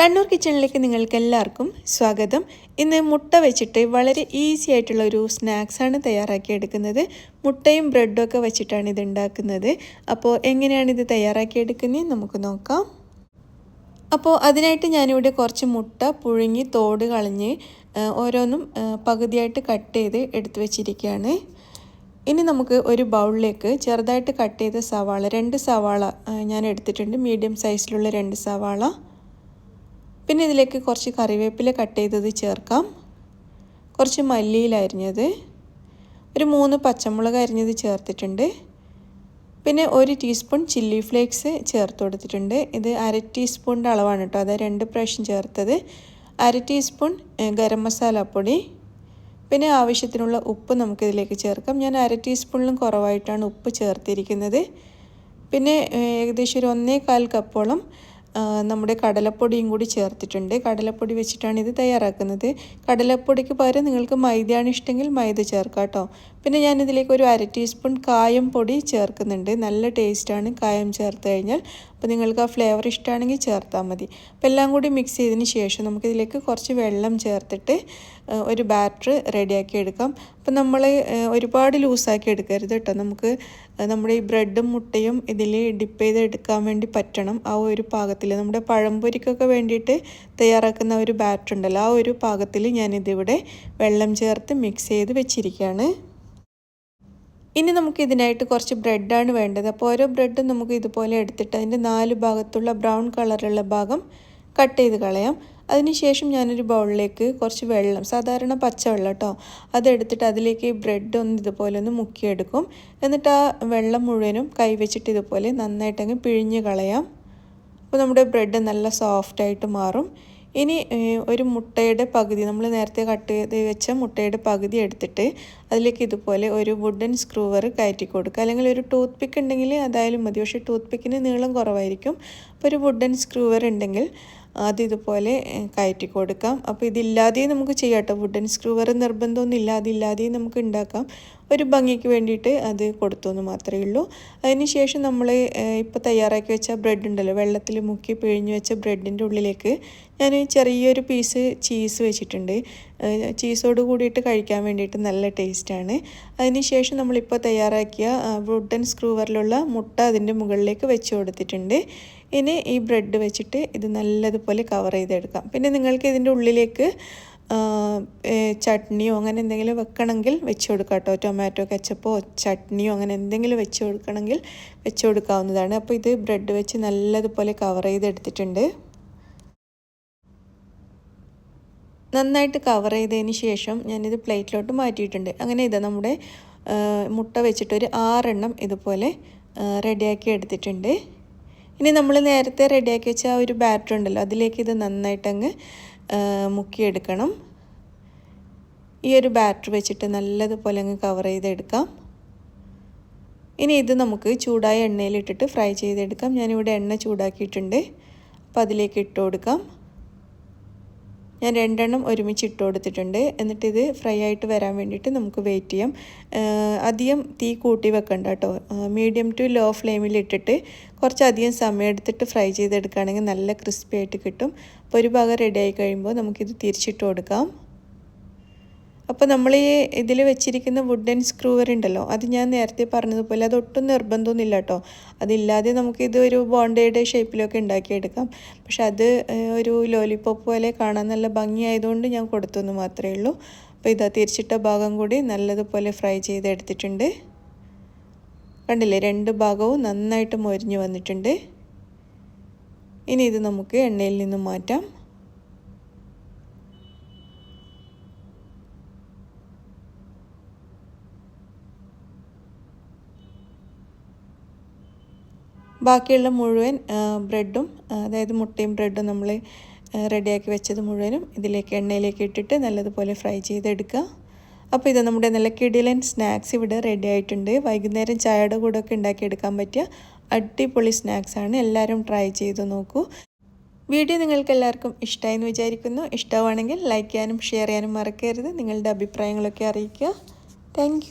കണ്ണൂർ കിച്ചണിലേക്ക് നിങ്ങൾക്ക് എല്ലാവർക്കും സ്വാഗതം. ഇന്ന് മുട്ട വെച്ചിട്ട് വളരെ ഈസി ആയിട്ടുള്ള ഒരു സ്നാക്സാണ് തയ്യാറാക്കി എടുക്കുന്നത്. മുട്ടയും ബ്രെഡും ഒക്കെ വെച്ചിട്ടാണ് ഇത് ഉണ്ടാക്കുന്നത്. അപ്പോൾ എങ്ങനെയാണ് ഇത് തയ്യാറാക്കി എടുക്കുന്നത് നമുക്ക് നോക്കാം. അപ്പോൾ അതിനായിട്ട് ഞാനിവിടെ കുറച്ച് മുട്ട പുഴുങ്ങി തോട് കളഞ്ഞ് ഓരോന്നും പകുതിയായിട്ട് കട്ട് ചെയ്ത് എടുത്തു വെച്ചിരിക്കുകയാണ്. ഇനി നമുക്ക് ഒരു ബൗളിലേക്ക് ചെറുതായിട്ട് കട്ട് ചെയ്ത സവാള രണ്ട് സവാള ഞാൻ എടുത്തിട്ടുണ്ട്. മീഡിയം സൈസിലുള്ള രണ്ട് സവാള. പിന്നെ ഇതിലേക്ക് കുറച്ച് കറിവേപ്പില കട്ട് ചെയ്തത് ചേർക്കാം. കുറച്ച് മല്ലിയിൽ അരിഞ്ഞത്. ഒരു മൂന്ന് പച്ചമുളക് അരിഞ്ഞത് ചേർത്തിട്ടുണ്ട്. പിന്നെ ഒരു ടീസ്പൂൺ ചില്ലി ഫ്ലേക്സ് ചേർത്ത് കൊടുത്തിട്ടുണ്ട്. ഇത് അര ടീസ്പൂണിന്റെ അളവാണ് കേട്ടോ. അത് രണ്ട് പ്രാവശ്യം ചേർത്തത്. അര ടീസ്പൂൺ ഗരം മസാല പൊടി. പിന്നെ ആവശ്യത്തിനുള്ള ഉപ്പ് നമുക്കിതിലേക്ക് ചേർക്കാം. ഞാൻ അര ടീസ്പൂണിലും കുറവായിട്ടാണ് ഉപ്പ് ചേർത്തിരിക്കുന്നത്. പിന്നെ ഏകദേശം ഒരു ഒന്നേ കാൽ കപ്പോളം നമ്മുടെ കടലപ്പൊടിയും കൂടി ചേർത്തിട്ടുണ്ട്. കടലപ്പൊടി വെച്ചിട്ടാണ് ഇത് തയ്യാറാക്കുന്നത്. കടലപ്പൊടിക്ക് പകരം നിങ്ങൾക്ക് മൈദയാണ് ഇഷ്ടമെങ്കിൽ മൈദ ചേർക്കാം കേട്ടോ. പിന്നെ ഞാനിതിലേക്ക് ഒരു അര ടീസ്പൂൺ കായം പൊടി ചേർക്കുന്നുണ്ട്. നല്ല ടേസ്റ്റാണ് കായം ചേർത്ത് കഴിഞ്ഞാൽ. അപ്പോൾ നിങ്ങൾക്ക് ആ ഫ്ലേവർ ഇഷ്ടമാണെങ്കിൽ ചേർത്താൽ മതി. അപ്പോൾ എല്ലാം കൂടി മിക്സ് ചെയ്തതിന് ശേഷം നമുക്കിതിലേക്ക് കുറച്ച് വെള്ളം ചേർത്തിട്ട് ഒരു ബാറ്റർ റെഡിയാക്കി എടുക്കാം. അപ്പം നമ്മൾ ഒരുപാട് ലൂസാക്കി എടുക്കരുത് കേട്ടോ. നമുക്ക് നമ്മുടെ ഈ ബ്രെഡും മുട്ടയും ഇതിൽ ഡിപ്പ് ചെയ്ത് എടുക്കാൻ വേണ്ടി പറ്റണം. ആ ഒരു പാകത്തിൽ നമ്മുടെ പഴംപൊരിക്കൊക്കെ വേണ്ടിയിട്ട് തയ്യാറാക്കുന്ന ഒരു ബാറ്റർ ഉണ്ടല്ലോ. ആ ഒരു പാകത്തിൽ ഞാനിതിവിടെ വെള്ളം ചേർത്ത് മിക്സ് ചെയ്ത് വെച്ചിരിക്കുകയാണ് ഇനി നമുക്ക് ഇതിനായിട്ട് കുറച്ച് ബ്രെഡാണ് വേണ്ടത്. അപ്പോൾ ഓരോ ബ്രെഡും നമുക്ക് ഇതുപോലെ എടുത്തിട്ട് അതിന്റെ നാല് ഭാഗത്തുള്ള ബ്രൗൺ കളറുള്ള ഭാഗം കട്ട് ചെയ്ത് കളയാം. അതിനുശേഷം ഞാനൊരു ബൗളിലേക്ക് കുറച്ച് വെള്ളം സാധാരണ പച്ചവെള്ളം കേട്ടോ അതെടുത്തിട്ട് അതിലേക്ക് ബ്രെഡ് ഒന്ന് ഇതുപോലെ ഒന്ന് മുക്കിയെടുക്കും. എന്നിട്ട് ആ വെള്ളം മുഴുവനും കൈവച്ചിട്ട് ഇതുപോലെ നന്നായിട്ടങ്ങ് പിഴിഞ്ഞ് കളയാം. അപ്പോൾ നമ്മുടെ ബ്രെഡ് നല്ല സോഫ്റ്റായിട്ട് മാറും. ഇനി ഒരു മുട്ടയുടെ പകുതി നമ്മൾ നേരത്തെ കട്ട് ചെയ്ത് വെച്ച മുട്ടയുടെ പകുതി എടുത്തിട്ട് അതിലേക്ക് ഇതുപോലെ ഒരു വുഡൻ സ്ക്രൂവർ കയറ്റി കൊടുക്കുക. അല്ലെങ്കിൽ ഒരു ടൂത്ത് പിക്ക് ഉണ്ടെങ്കിൽ അതായാലും മതി. പക്ഷേ ടൂത്ത് പിക്കിന് നീളം കുറവായിരിക്കും. അപ്പോൾ ഒരു വുഡൻ സ്ക്രൂവർ ഉണ്ടെങ്കിൽ അത് ഇതുപോലെ കയറ്റി കൊടുക്കാം. അപ്പോൾ ഇതില്ലാതെയും നമുക്ക് ചെയ്യാം കേട്ടോ. വുഡൻ സ്ക്രൂവർ നിർബന്ധമൊന്നുമില്ല. അതില്ലാതെയും നമുക്ക് ഉണ്ടാക്കാം. ഒരു ഭംഗിക്ക് വേണ്ടിയിട്ട് അത് കൊടുത്തു എന്ന് മാത്രമേ ഉള്ളൂ. അതിന് ശേഷം നമ്മൾ ഇപ്പോൾ തയ്യാറാക്കി വെച്ച ബ്രെഡ് ഉണ്ടല്ലോ വെള്ളത്തിൽ മുക്കി പിഴിഞ്ഞ് വെച്ച ബ്രെഡിന്റെ ഉള്ളിലേക്ക് ഞാൻ ചെറിയൊരു പീസ് ചീസ് വെച്ചിട്ടുണ്ട്. ചീസോട് കൂടിയിട്ട് കഴിക്കാൻ വേണ്ടിയിട്ട് നല്ല ടേസ്റ്റാണ് അതിന് ശേഷം നമ്മളിപ്പോൾ തയ്യാറാക്കിയ വുഡൻ സ്ക്രൂവറിലുള്ള മുട്ട അതിന്റെ മുകളിലേക്ക് വെച്ച് കൊടുത്തിട്ടുണ്ട്. ഇനി ഈ ബ്രെഡ് വെച്ചിട്ട് ഇത് നല്ലതുപോലെ കവർ ചെയ്തെടുക്കാം. പിന്നെ നിങ്ങൾക്ക് ഇതിന്റെ ഉള്ളിലേക്ക് ചട്നിയോ അങ്ങനെ എന്തെങ്കിലും വെക്കണമെങ്കിൽ വെച്ച് കൊടുക്കാം കേട്ടോ. ടൊമാറ്റോ കെച്ചപ്പോ ചട്നിയോ അങ്ങനെ എന്തെങ്കിലും വെച്ച് കൊടുക്കണമെങ്കിൽ വെച്ച് കൊടുക്കാവുന്നതാണ്. അപ്പോൾ ഇത് ബ്രെഡ് വെച്ച് നല്ലതുപോലെ കവർ ചെയ്തെടുത്തിട്ടുണ്ട്. നന്നായിട്ട് കവർ ചെയ്തതിന് ശേഷം ഞാനിത് പ്ലേറ്റിലോട്ട് മാറ്റിയിട്ടുണ്ട്. അങ്ങനെ ഇതാ നമ്മുടെ മുട്ട വെച്ചിട്ട് ഒരു ആറെണ്ണം ഇതുപോലെ റെഡിയാക്കി എടുത്തിട്ടുണ്ട്. ഇനി നമ്മൾ നേരത്തെ റെഡിയാക്കി വെച്ച ആ ഒരു ബാറ്റർ ഉണ്ടല്ലോ അതിലേക്ക് ഇത് നന്നായിട്ടങ്ങ് മുക്കിയെടുക്കണം. ഈ ഒരു ബാറ്റർ വെച്ചിട്ട് നല്ലതുപോലെ അങ്ങ് കവർ ചെയ്തെടുക്കാം. ഇനി ഇത് നമുക്ക് ചൂടായ എണ്ണയിലിട്ടിട്ട് ഫ്രൈ ചെയ്തെടുക്കാം. ഞാനിവിടെ എണ്ണ ചൂടാക്കിയിട്ടുണ്ട്. അപ്പോൾ അതിലേക്ക് ഇട്ട് കൊടുക്കാം. ഞാൻ രണ്ടെണ്ണം ഒരുമിച്ച് ഇട്ട് കൊടുത്തിട്ടുണ്ട്. എന്നിട്ടിത് ഫ്രൈ ആയിട്ട് വരാൻ വേണ്ടിയിട്ട് നമുക്ക് വെയിറ്റ് ചെയ്യാം. അധികം തീ കൂട്ടി വെക്കണ്ട കേട്ടോ. മീഡിയം ടു ലോ ഫ്ലെയിമിൽ ഇട്ടിട്ട് കുറച്ചധികം സമയം എടുത്തിട്ട് ഫ്രൈ ചെയ്തെടുക്കുകയാണെങ്കിൽ നല്ല ക്രിസ്പി ആയിട്ട് കിട്ടും. അപ്പോൾ ഒരു ഭാഗം റെഡി ആയി കഴിയുമ്പോൾ നമുക്കിത് തിരിച്ചിട്ട് കൊടുക്കാം. അപ്പോൾ നമ്മൾ ഈ ഇതിൽ വെച്ചിരിക്കുന്ന വുഡൻ സ്ക്രൂവർ ഉണ്ടല്ലോ അത് ഞാൻ നേരത്തെ പറഞ്ഞതുപോലെ അതൊട്ടും നിർബന്ധമൊന്നുമില്ല കേട്ടോ അതില്ലാതെ നമുക്കിത് ഒരു ബോണ്ടയുടെ ഷേപ്പിലൊക്കെ ഉണ്ടാക്കിയെടുക്കാം. പക്ഷെ അത് ഒരു ലോലിപോപ്പ് പോലെ കാണാൻ നല്ല ഭംഗിയായതുകൊണ്ട് ഞാൻ കൊടുത്തെന്ന് മാത്രമേ ഉള്ളൂ. അപ്പോൾ ഇതാ തിരിച്ചിട്ട ഭാഗം കൂടി നല്ലതുപോലെ ഫ്രൈ ചെയ്തെടുത്തിട്ടുണ്ട്. കണ്ടില്ലേ രണ്ട് ഭാഗവും നന്നായിട്ട് മൊരിഞ്ഞ് വന്നിട്ടുണ്ട്. ഇനി ഇത് നമുക്ക് എണ്ണയിൽ നിന്ന് മാറ്റാം. ബാക്കിയുള്ള മുഴുവൻ ബ്രെഡും അതായത് മുട്ടയും ബ്രെഡും നമ്മൾ റെഡിയാക്കി വെച്ചത് മുഴുവനും ഇതിലേക്ക് എണ്ണയിലേക്ക് ഇട്ടിട്ട് നല്ലതുപോലെ ഫ്രൈ ചെയ്തെടുക്കുക. അപ്പോൾ ഇത് നമ്മുടെ നല്ല കിടിലൻ സ്നാക്സ് ഇവിടെ റെഡി ആയിട്ടുണ്ട്. വൈകുന്നേരം ചായയുടെ കൂടെ ഒക്കെ ഉണ്ടാക്കിയെടുക്കാൻ പറ്റിയ അടിപൊളി സ്നാക്സാണ് എല്ലാവരും ട്രൈ ചെയ്ത് നോക്കൂ. വീഡിയോ നിങ്ങൾക്ക് എല്ലാവർക്കും ഇഷ്ടമായി എന്ന് വിചാരിക്കുന്നു. ഇഷ്ടമാണെങ്കിൽ ലൈക്ക് ചെയ്യാനും ഷെയർ ചെയ്യാനും മറക്കരുത്. നിങ്ങളുടെ അഭിപ്രായങ്ങളൊക്കെ അറിയിക്കുക. താങ്ക്